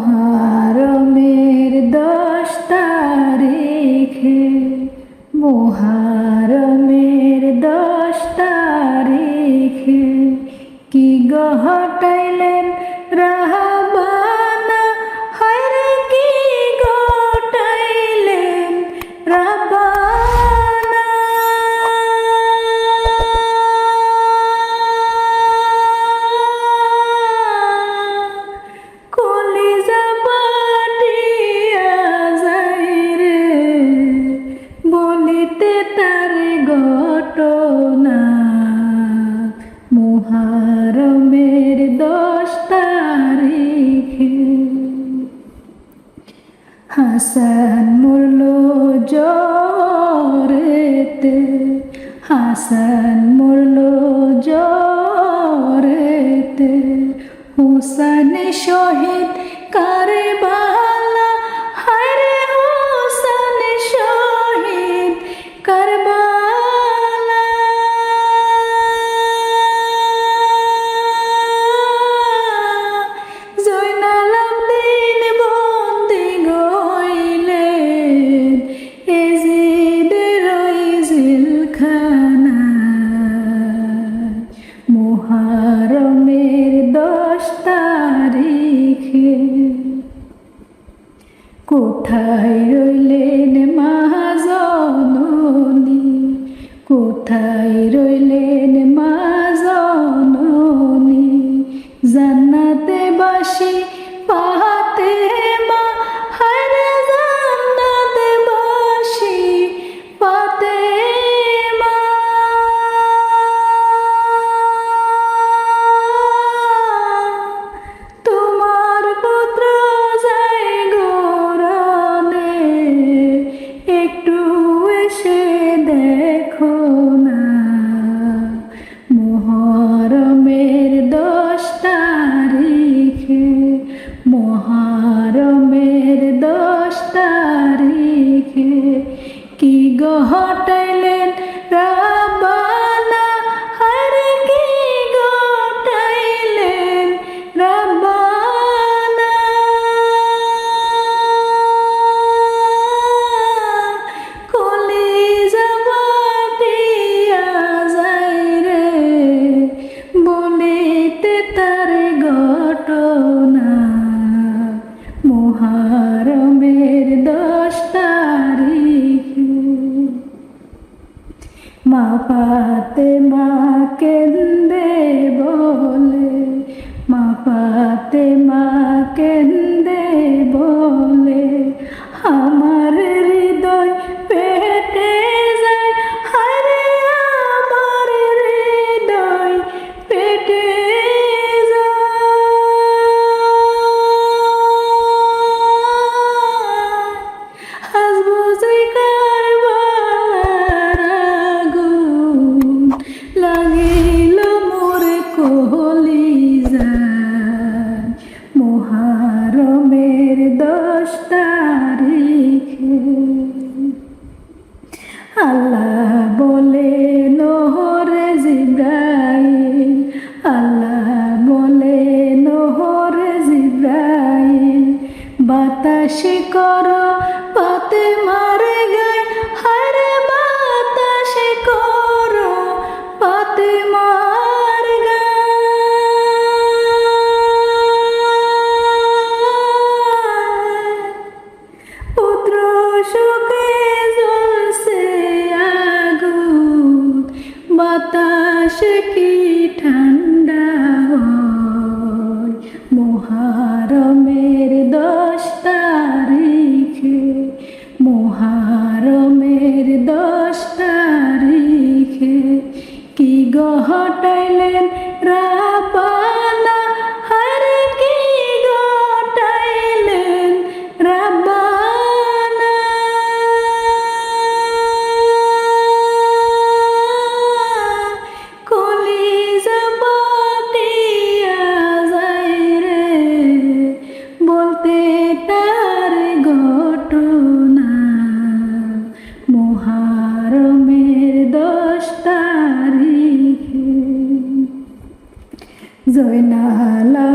মোহারমের দশ তারিখে মোহারমের হাসান মরল জরেতে হাসান মরল জরেতে হুসান শহীদ কারে রেখে কোথায় রইলেন মা জননী কোথায় রইলেন মা দোষ তারিখে কি গহটে ফাতেমা আল্লাহ। I don't know. rồi nở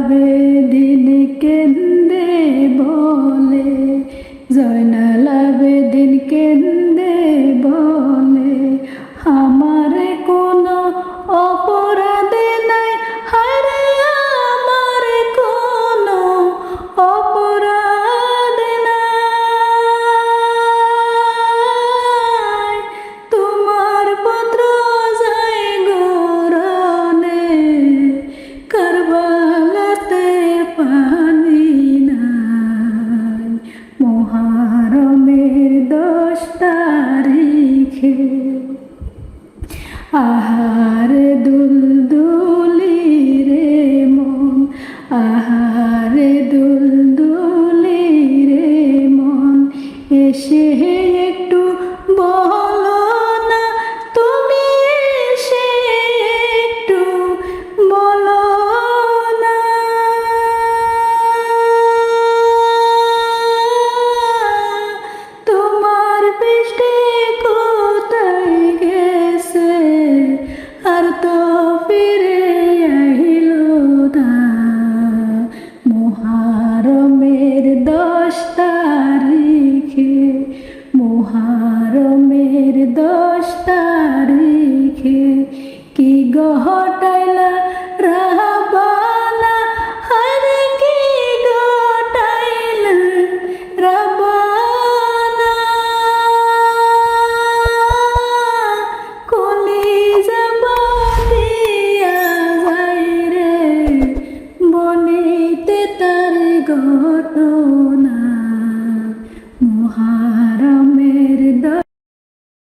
এসে Oh.